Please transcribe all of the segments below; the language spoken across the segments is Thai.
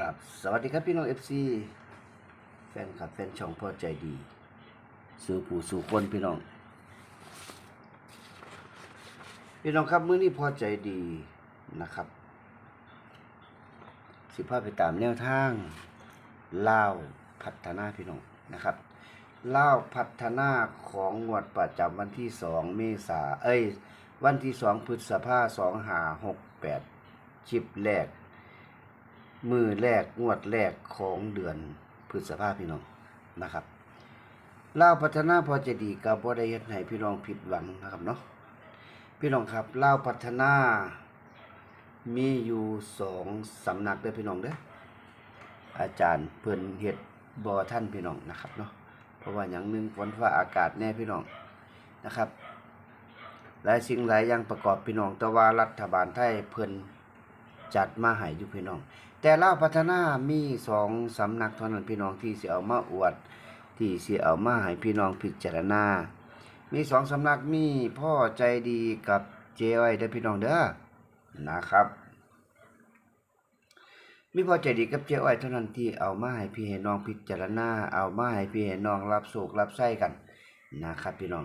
ครับสวัสดีครับพี่น้องเอฟซีแฟนคลับแฟนช่องพ่อใจดี สู่ผู้สู่คนพี่น้อง พี่น้องครับมื้อนี้พ่อใจดีนะครับ สิพาไปตามแนวทางเล่าพัฒนาพี่น้องนะครับเล่าพัฒนาของงวดประจำวันที่สองเมษาเอ้ย วันที่สองพฤษภาสองหาหกแปดคลิปแรก มือแรกงวดแรกของเดือนพฤษภาพี่น้องนะครับเล่าวพัฒนาพอจะดีกับบ่ได้เฮ็ดให้พี่น้องผิดหวังนะครับเนาะพี่น้องครับเล่าวพัฒนา มีอยู่สองสำนักเด้อพี่น้องเด้ออาจารย์เพิ่นเฮ็ดบ่ท่านพี่น้องนะครับเนาะเพราะว่าอย่างหนึ่งฝนฟ้าอากาศแน่พี่น้องนะครับหลายสิ่งหลายอย่างประกอบพี่น้องแต่ว่ารัฐบาลไทยเพิ่นจัดมาให้อยู่พี่น้อง แต่ลาพัฒนามีสองสำนักเท่านั้นพี่น้องที่เสิเอามาอวด ที่เสิเอามาให้พี่น้องพิจารณา มีสองสำนักมีพ่อใจดีกับเจ้อ้อยเด้อพี่น้องเด้อนะครับ มีพ่อใจดีกับเจ้อ้อยเท่านั้นที่เอามาให้พี่ให้น้องพิจารณา เอามาให้พี่ให้น้องรับสุขรับไส้กันนะครับ พี่น้อง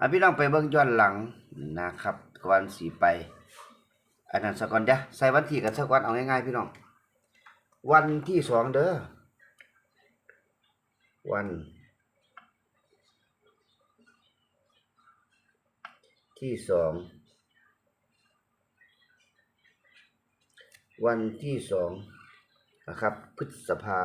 อะพี่น้องไปเบิ่งย้อนหลังนะครับก่อนสิไปอันนั้นสักก่อนเด้อใส่วันที่กันสักวันเอาง่ายๆพี่น้อง วันที่สองเด้อ วัน ที่สอง วันที่สองนะครับ พฤษภา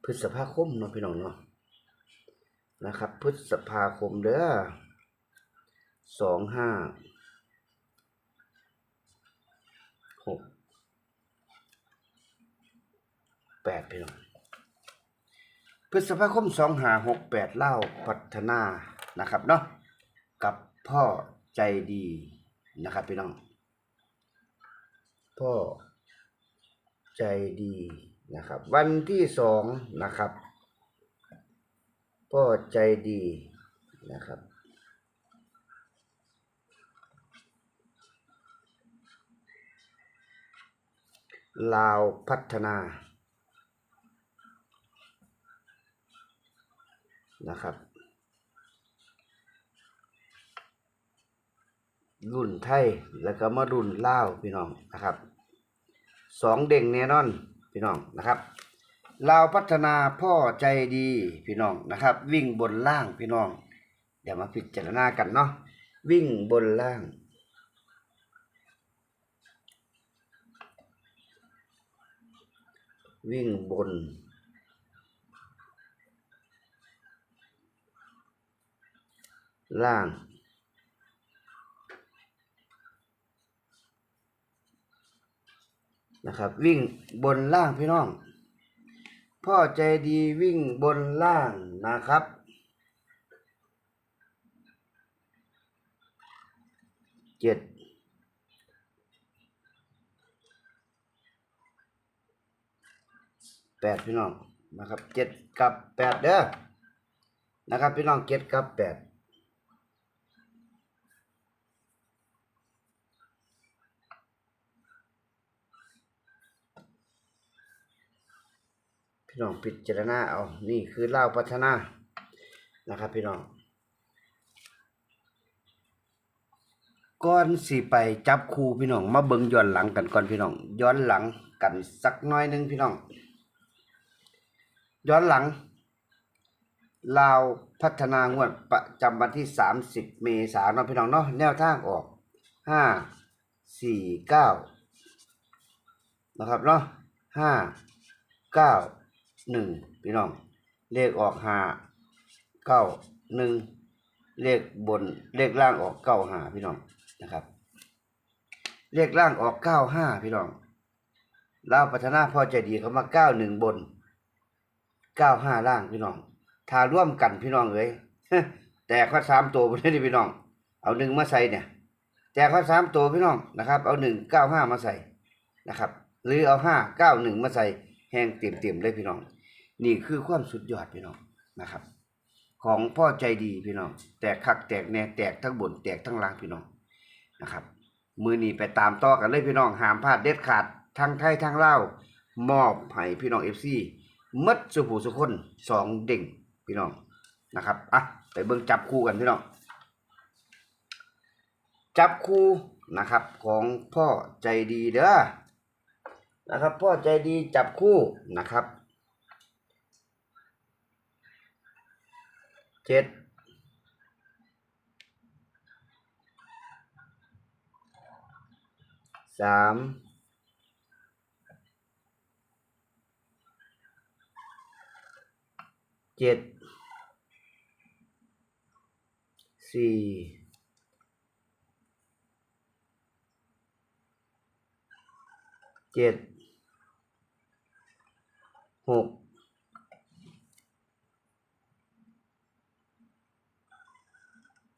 พฤ ษภาคมเนาะพี่น้องเนาะนะครับ พฤษภาคมเด้อสองห้าหกแปดพี่น้องพฤษภาคมสองห้าหกแปดเล่าพัฒนานะครับเนาะกับพ่อใจดีนะครับพี่น้อง พ่อใจดี นะครับ วันที่สองนะครับพ่อใจดีนะครับ ลาวพัฒนานะครับ รุ่นไทย แล้วก็มารุ่นลาวพี่น้องนะครับสองเด้งแน่นอน พี่น้องนะครับลาพัฒนาพ่อใจดีพี่น้องนะครับ วิ่งบนล่างพี่น้อง เดี๋ยวมาพิจารณากันเนาะวิ่งบนล่างวิ่งบน ล่าง นะครับ วิ่งบนล่างพี่น้อง พ่อใจดีวิ่งบนล่างนะครับ เจ็ดแปดพี่น้องนะครับเจ็ดกับแปดเด้อนะครับพี่น้องเจ็ดกับแปด พี่น้องพิจารณาเอานี่คือเล่าพัฒนานะครับ พี่น้องก่อนสิไปจับคู่พี่น้อง มาเบิ่งย้อนหลังกันก่อนพี่น้องย้อนหลังกันสักน้อยนึงพี่น้องย้อนหลังลาวพัฒนางวดประจำวันที่ 30 เมษายนพี่น้องเนาะแนวทางออก 5 4 9 นะครับเนาะห้าเก้า หนึ่งพี่น้อง เลขออกหาเก้าหนึ่งเลขบนเลขล่างออกเก้าหาพี่น้องนะครับ เลขล่างออกเก้าห้าพี่น้องลาวพัฒนาพอใจดีเขามาเก้าหนึ่งบนเก้าห้าล่างพี่น้องทาร่วมกันพี่น้องเอ้ยแต่ข้อสามตัวบนนี้พี่น้อง เอาหนึ่งมาใส่เนี่ย แต่ข้อสามตัวพี่น้องนะครับ เอาหนึ่งเก้าห้ามาใส่นะครับ หรือเอาห้าเก้าหนึ่งมาใส่แห้งเต็มๆเลยพี่น้อง นี่คือความสุดยอดพี่น้องนะครับ ของพ่อใจดีพี่น้อง แตกคักแตกแน่แตกทั้งบนแตกทั้งล่างพี่น้องนะครับ มือนี้ไปตามต่อกันเลยพี่น้องหามพลาดเด็ดขาดทั้งไทยทั้งลามอบให้พี่น้อง FC มัดสุผู้สุคนสองเด้งพี่น้องนะครับอะไปเบิ่งจับคู่กันพี่น้องจับคู่นะครับของพ่อใจดีเด้อนะครับ พ่อใจดีจับคู่นะครับ เจ็ดสาม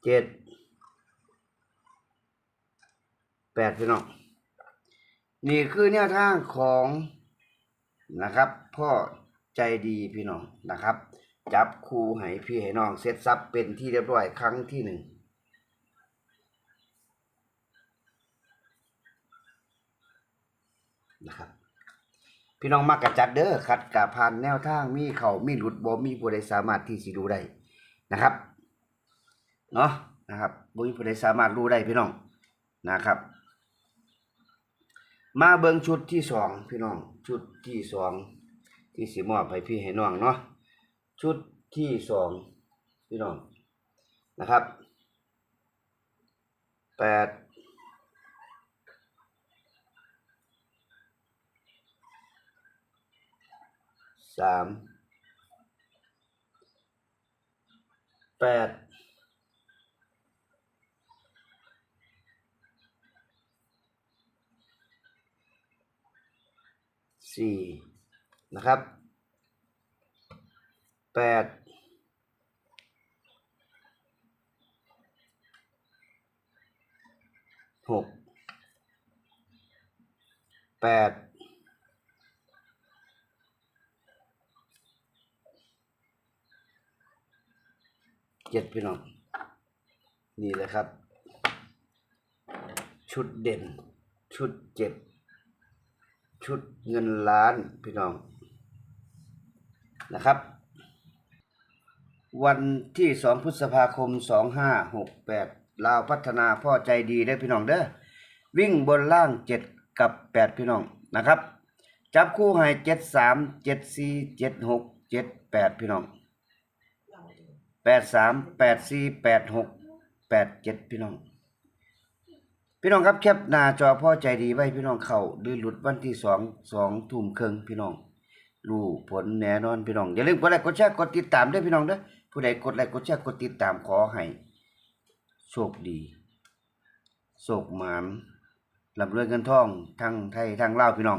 เจ็ดแปดพี่น้องนี่คือแนวทางของนะครับ พ่อใจดีพี่น้องนะครับ จับครูให้พี่ให้น้องเซตซับเป็นที่เรียบร้อยครั้งที่หนึ่งนะครับพี่น้องมักกะจัดเด้อคัดกะผ่านแนวทางมีเขามีหลุดบ่มีผู้ใดสามารถที่สิดูได้นะครับ เนาะนะครับบ่มีผู้ใดสามารถรู้ได้พี่น้องนะครับ มาเบิ่งชุดที่สองพี่น้อง ชุดที่สองที่สิมอบให้พี่ให้น้องเนาะชุดที่สองพี่น้องนะครับแปดสามแปด สี่นะครับแปดหกแปดเจ็ดพี่น้อง นี่เลยครับ ชุดเด่นชุดเจ็ด ชุดเงินล้านพี่น้องนะครับ วันที่สองพฤษภาคมสองห้าหกแปดลาวพัฒนาพ่อใจดีได้พี่น้องเด้อวิ่งบนล่างเจ็ดกับแปดพี่น้องนะครับ จับคู่ให้เจ็ดสามเจ็ดสี่เจ็ดหกเจ็ดแปดพี่น้องแปดสามแปดสี่แปดหกแปดเจ็ดพี่น้อง พี่น้องครับแคปหน้าจอพ่อใจดีไว้พี่น้องเขาดื้อหลุดวันที่สองสองทุ่มครึ่งพี่น้องรู้ผลแน่นอนพี่น้องอย่าลืมกดไลค์กดแชร์กดติดตามด้วยพี่น้องเด้อผู้ใดกดไลค์กดแชร์กดติดตามขอให้โชคดีโชคหมานลำรวยเงินทองทั้งไทยทั้งลาวพี่น้อง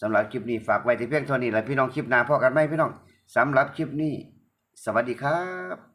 สำหรับคลิปนี้ฝากไว้ที่เพียงเท่านี้แหละพี่น้องคลิปหน้าพอกันไหมพี่น้องสำหรับคลิปนี้ สวัสดีครับ